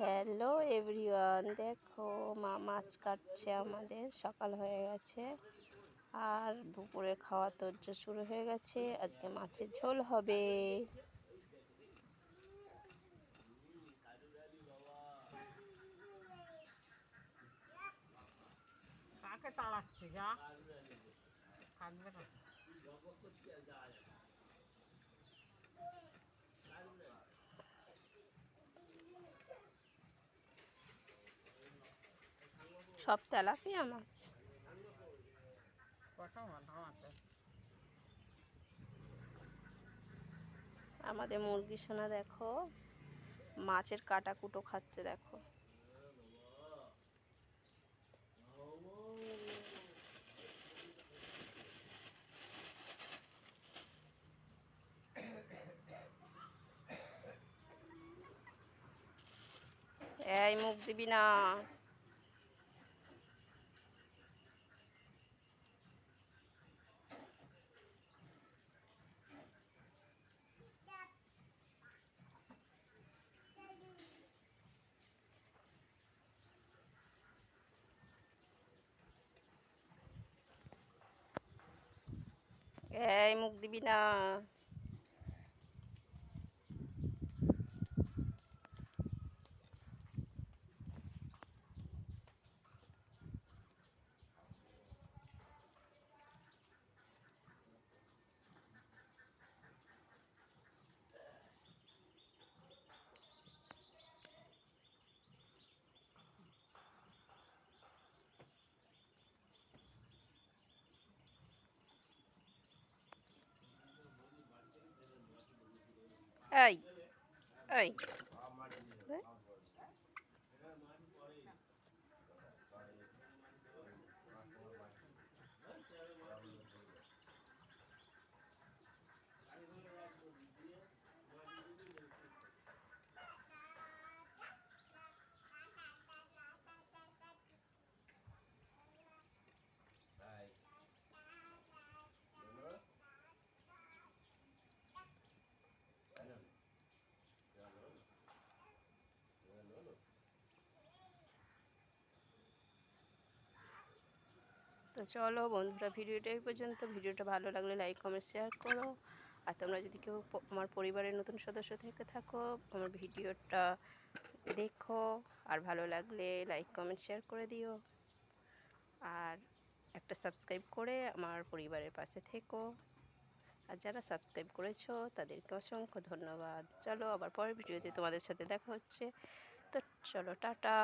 Hello everyone দেখো, মা মাছ কাটছে আমাদের। সকাল হয়ে গেছে। আর দুপুরে খাওয়া তোর্য শুরু হয়ে গেছে। আজকে মাছের ঝোল হবে। তাড়াচ্ছে, যা? না সব তেলাপিয়া মাছ আমাদের মুরগি সোনা দেখো মাছের কাটা কুটো খাচ্ছে দেখো। এই মুখ দিবি না। এই মুখ দিবি না এই তো চলো বন্ধুরা, ভিডিওটা এই পর্যন্ত। ভিডিওটা ভালো লাগলে লাইক কমেন্ট শেয়ার করো। আর তোমরা যদি কেউ আমার পরিবারের নতুন সদস্য থেকে থাকো আমার ভিডিওটা দেখো। আর ভালো লাগলে লাইক কমেন্ট শেয়ার করে দিও। আর একটা সাবস্ক্রাইব করে আমার পরিবারের পাশে থেকো। আর যারা সাবস্ক্রাইব করেছ, তাদেরকে অসংখ্য ধন্যবাদ। চলো আবার পরের ভিডিওতে তোমাদের সাথে দেখা হচ্ছে। তো চলো, টাটা।